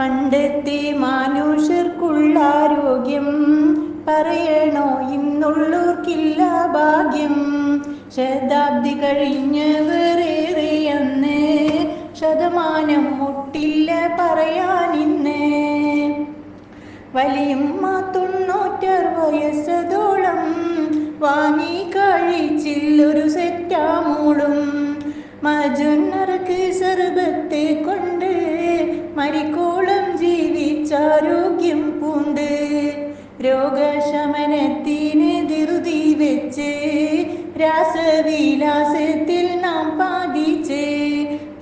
പണ്ടത്തെ മാനുഷർക്കുള്ള ആരോഗ്യം പറയണോ ഇന്നുള്ളൂർക്കില്ല ഭാഗ്യം? ശതാബ്ദി കഴിഞ്ഞവരേറെ അന്ന് ശതമാനം മുട്ടില്ല പറയാനിന്ന്. വലിയമ്മ തൊണ്ണൂറ്റാറ് വയസ്സതോളം വാങ്ങി കഴിച്ചില്ലൊരു സെറ്റാമൂളും മജുന്നർക്ക് സർബത്തെ കൊണ്ട് മരിക്കോളം ജീവിച്ചാരോഗ്യം പൂണ്ട്. രോഗശമനത്തിന് ധൃതി വെച്ച് രാസവിലാസത്തിൽ നാം പാതിച്ച്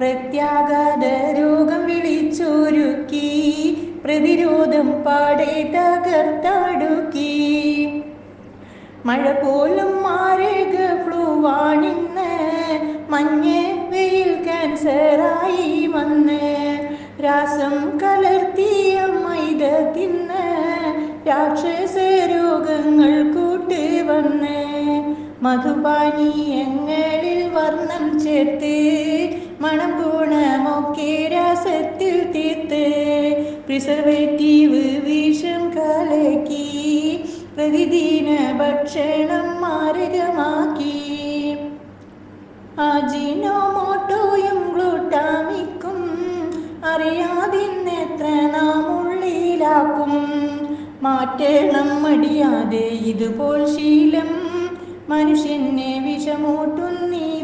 പ്രത്യാഘാത രോഗം വിളിച്ചൊരുക്കി പ്രതിരോധം പാടെ തകർത്തടുക്കി. മഴ പോലും മാരക ഫ്ലൂവാണിന്ന് മഞ്ഞ് വെയിൽ ക്യാൻസറായി വന്ന് രാസം കലർത്തിയ മൈദ തിന്ന് രാക്ഷസ രോഗങ്ങൾ കൂട്ട് വന്ന് മധുപാനീയങ്ങളിൽ വർണം ചേർത്ത് മണം ഗുണമൊക്കെ രാസത്തിൽ തീർത്ത് പ്രിസർവേറ്റീവ് വിഷം കലക്കി പ്രതിദിന ഭക്ഷണം മാരകമാക്കി. ആജിനോമോട്ടോയും അറിയാതിന്നെത്ര നാം ഉള്ളിലാക്കും? മാറ്റണം മടിയാതെ ഇതുപോൽ ശീലം. മനുഷ്യനെ വിഷമൂട്ടുന്നീ